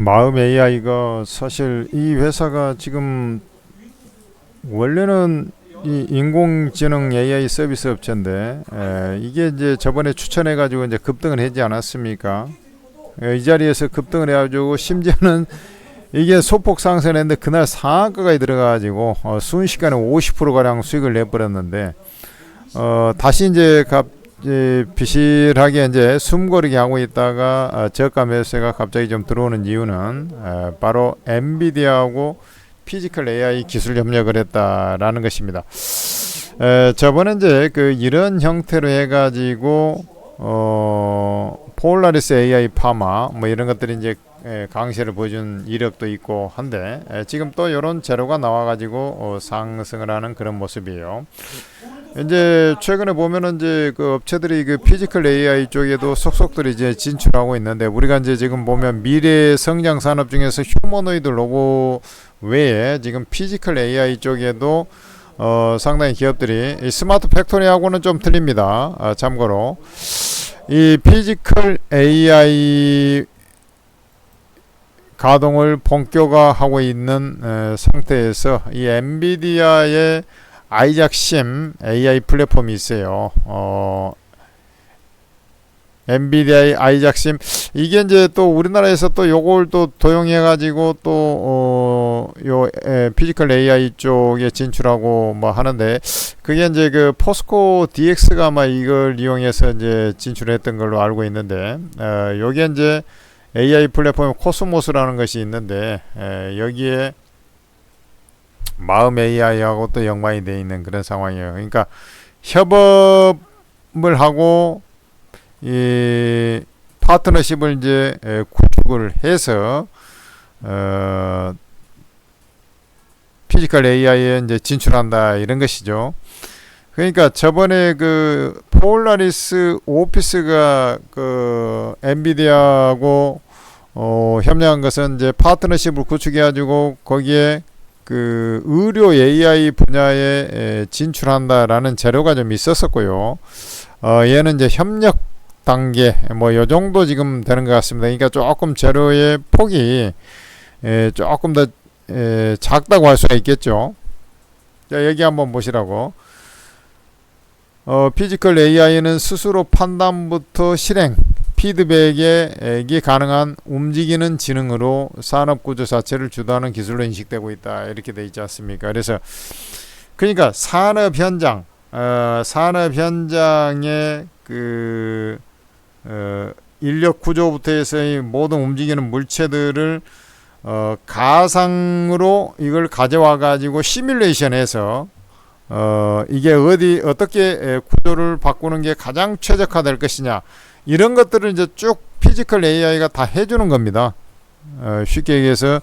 마음 AI가 사실 이 회사가 지금 원래는 이 인공지능 AI 서비스 업체인데 에, 이게 이제 저번에 추천해 가지고 이제 급등을 하지 않았습니까? 에, 이 자리에서 급등을 해가지고 심지어는 이게 소폭 상승했는데 그날 상한가까지 들어가가지고 어, 순식간에 50% 가량 수익을 내버렸는데 어, 다시 이제 갑 이제 비실하게 이제 숨고르게 하고 있다가 어, 저가 매수세가 갑자기 좀 들어오는 이유는 어, 바로 엔비디아하고 피지컬 AI 기술 협력을 했다라는 것입니다. 에, 저번에 이제 그 이런 형태로 해가지고 어 폴라리스 AI 파마 뭐 이런 것들이 이제 에, 강세를 보여준 이력도 있고 한데 에, 지금 또 이런 재료가 나와가지고 어, 상승을 하는 그런 모습이에요. 이제 최근에 보면은 이제 그 업체들이 그 피지컬 AI 쪽에도 속속들이 이제 진출하고 있는데 우리가 이제 지금 보면 미래 성장 산업 중에서 휴머노이드 로봇 외에 지금 피지컬 AI 쪽에도 어 상당히 기업들이 이 스마트 팩토리하고는 좀 틀립니다. 아, 참고로 이 피지컬 AI 가동을 본격화하고 있는 에, 상태에서 이 엔비디아의 아이작 심 AI 플랫폼이 있어요. 어, 엔비디아의 아이작 심 이게 이제 또 우리나라에서 또 요걸 또 도용해 가지고 또어요 피지컬 AI 쪽에 진출하고 뭐 하는데 그게 이제 그 포스코 DX가 아마 이걸 이용해서 이제 진출했던 걸로 알고 있는데 어 요게 이제 AI 플랫폼 코스모스라는 것이 있는데 에, 여기에 마음 AI하고 또 연관이 되어 있는 그런 상황이에요. 그러니까 협업을 하고 이 파트너십을 이제 에, 구축을 해서 어 피지컬 AI에 이제 진출한다 이런 것이죠. 그러니까 저번에 그 폴라리스 오피스가 그 엔비디아하고 어 협력한 것은 이제 파트너십을 구축해 가지고 거기에 그 의료 AI 분야에 에, 진출한다라는 재료가 좀 있었었고요. 어 얘는 이제 협력 단계 뭐 요 정도 지금 되는 것 같습니다. 그러니까 조금 재료의 폭이 에, 조금 더 에, 작다고 할 수가 있겠죠. 자 여기 한번 보시라고. 어, 피지컬 AI는 스스로 판단부터 실행, 피드백이 가능한 움직이는 지능으로 산업 구조 자체를 주도하는 기술로 인식되고 있다. 이렇게 돼 있지 않습니까? 그래서 그러니까 산업 현장, 어, 산업 현장의 그 어, 인력 구조부터 해서의 모든 움직이는 물체들을 어, 가상으로 이걸 가져와 가지고 시뮬레이션해서 어, 이게 어디 어떻게 에, 구조를 바꾸는 게 가장 최적화될 것이냐 이런 것들을 이제 쭉 피지컬 AI가 다 해주는 겁니다. 어, 쉽게 얘기해서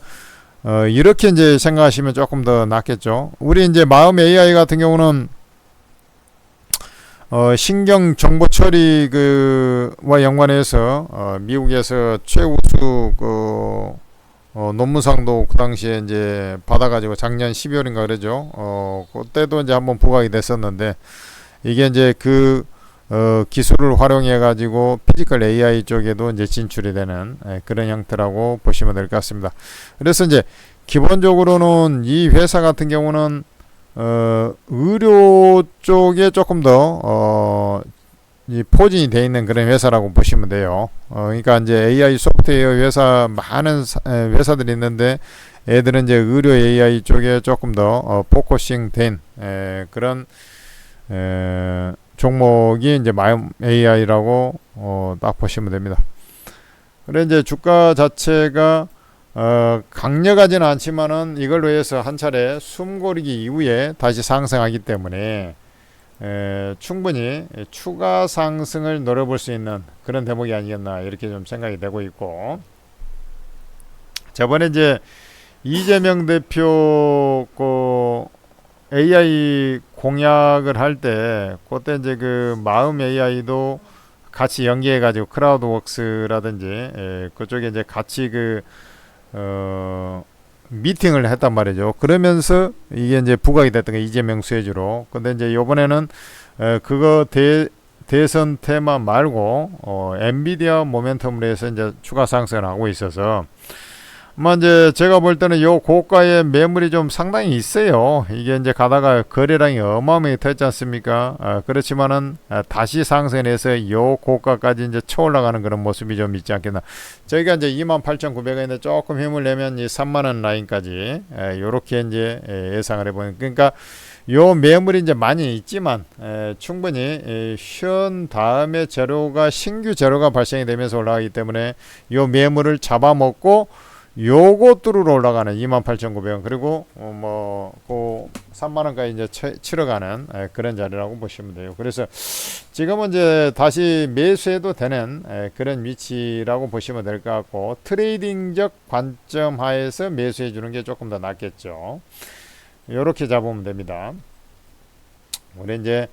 어, 이렇게 이제 생각하시면 조금 더 낫겠죠. 우리 이제 마음 AI 같은 경우는 어, 신경 정보 처리 그와 연관해서 어, 미국에서 최우수 그 어, 논문상도 그 당시에 이제 받아가지고 작년 12월인가 그러죠. 어, 그때도 이제 한번 부각이 됐었는데 이게 이제 그 어, 기술을 활용해 가지고 피지컬 AI 쪽에도 이제 진출이 되는 예, 그런 형태라고 보시면 될 것 같습니다. 그래서 이제 기본적으로는 이 회사 같은 경우는 어, 의료 쪽에 조금 더 어, 이 포진이 돼 있는 그런 회사라고 보시면 돼요. 어, 그러니까 이제 AI 소프트웨어 회사 많은 사, 에, 회사들이 있는데 애들은 이제 의료 AI 쪽에 조금 더 어, 포커싱 된 에, 그런 에, 종목이 이제 마음 AI라고 어, 딱 보시면 됩니다. 그래 이제 주가 자체가 어, 강력하지는 않지만은 이걸로 해서 한 차례 숨고르기 이후에 다시 상승하기 때문에 에, 충분히 추가 상승을 노려볼 수 있는 그런 대목이 아니겠나 이렇게 좀 생각이 되고 있고 저번에 이제 이재명 대표 그 AI 공약을 할 때 그때 이제 그 마음 AI도 같이 연계해 가지고 크라우드 웍스라든지 에, 그쪽에 이제 같이 그 어, 미팅을 했단 말이죠. 그러면서 이게 이제 부각이 됐던 게 이재명 수혜주로. 근데 이제 요번에는 에, 그거 대 대선 테마 말고 어, 엔비디아 모멘텀으로 해서 이제 추가 상승을 하고 있어서 뭐 이제 제가 볼 때는 요 고가의 매물이 좀 상당히 있어요. 이게 이제 가다가 거래량이 어마어마하게 됐지 않습니까? 아, 그렇지만은 아, 다시 상승해서 요 고가까지 이제 쳐 올라가는 그런 모습이 좀 있지 않겠나. 저희가 이제 28,900원인데 조금 힘을 내면 이 3만 원 라인까지 에, 요렇게 이제 에, 예상을 해보는 그러니까 요 매물이 이제 많이 있지만 에, 충분히 에, 쉬은 다음에 재료가 신규 재료가 발생이 되면서 올라가기 때문에 요 매물을 잡아먹고 뚫으러 올라가는 28,900원 그리고 어, 뭐그 3만 원까지 이제 치- 치러가는 에, 그런 자리라고 보시면 돼요. 그래서 지금은 이제 다시 매수해도 되는 에, 그런 위치라고 보시면 될 것 같고 트레이딩적 관점 하에서 매수해 주는 게 조금 더 낫겠죠. 이렇게 잡으면 됩니다. 우리 이제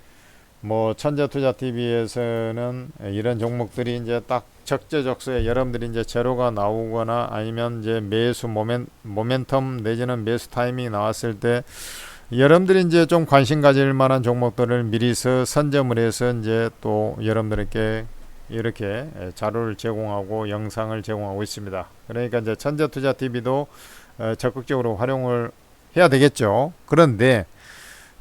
뭐 천재투자 TV에서는 이런 종목들이 이제 딱 적재적소에 여러분들이 이제 제로가 나오거나 아니면 이제 매수 모멘, 모멘텀 내지는 매수 타이밍이 나왔을 때 여러분들이 이제 좀 관심 가질 만한 종목들을 미리서 선점을 해서 이제 또 여러분들에게 이렇게 자료를 제공하고 영상을 제공하고 있습니다. 그러니까 이제 천재투자 TV도 어, 적극적으로 활용을 해야 되겠죠. 그런데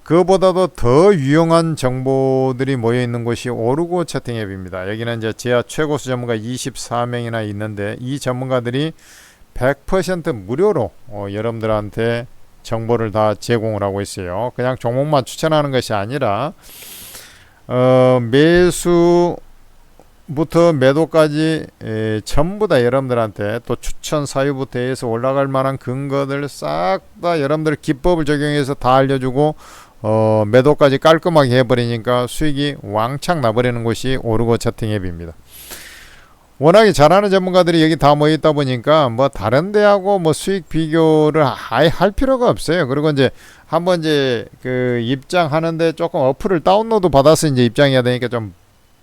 그보다도 더 유용한 정보들이 모여 있는 곳이 오르고 채팅 앱입니다. 여기는 이제 제야 최고수 전문가 24명이나 있는데 이 전문가들이 100% 무료로 어, 여러분들한테 정보를 다 제공을 하고 있어요. 그냥 종목만 추천하는 것이 아니라 어, 매수 부터 매도까지 에, 전부 다 여러분들한테 또 추천 사유부터 해서 올라갈 만한 근거들 싹 다 여러분들 기법을 적용해서 다 알려주고 어, 매도까지 깔끔하게 해버리니까 수익이 왕창 나버리는 곳이 오르고 채팅 앱입니다. 워낙에 잘하는 전문가들이 여기 다 모여 있다 보니까 뭐 다른 데하고 뭐 수익 비교를 아예 할 필요가 없어요. 그리고 이제 한번 이제 그 입장하는데 조금 어플을 다운로드 받아서 이제 입장해야 되니까 좀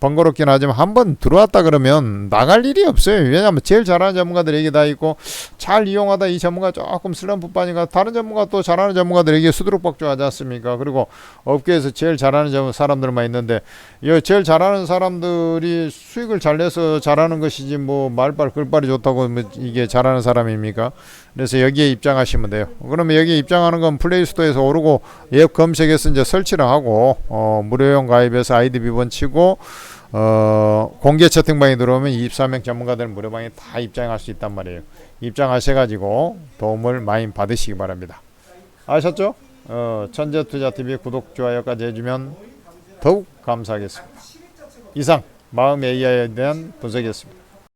번거롭긴 하지만 한 번 들어왔다 그러면 나갈 일이 없어요. 왜냐하면 제일 잘하는 전문가들이 여기 다 있고 잘 이용하다 이 전문가 조금 슬럼프 빠니까 다른 전문가 또 잘하는 전문가들이 여기 수두룩박주하지 않습니까? 그리고 업계에서 제일 잘하는 전- 사람들만 있는데 이 제일 잘하는 사람들이 수익을 잘 내서 잘하는 것이지 뭐 말빨 글빨이 좋다고 뭐 이게 잘하는 사람입니까? 그래서 여기에 입장하시면 돼요. 그러면 여기 입장하는 건 플레이스토어에서 오르고 앱 검색해서 이제 설치를 하고 어, 무료용 가입해서 아이디 비번 치고 어, 공개 채팅방에 들어오면 24명 전문가들 무료방에 다 입장할 수 있단 말이에요. 입장하셔가지고 도움을 많이 받으시기 바랍니다. 아셨죠? 어, 천재투자TV 구독, 좋아요까지 해주면 더욱 감사하겠습니다. 이상 마음 AI에 대한 분석이었습니다.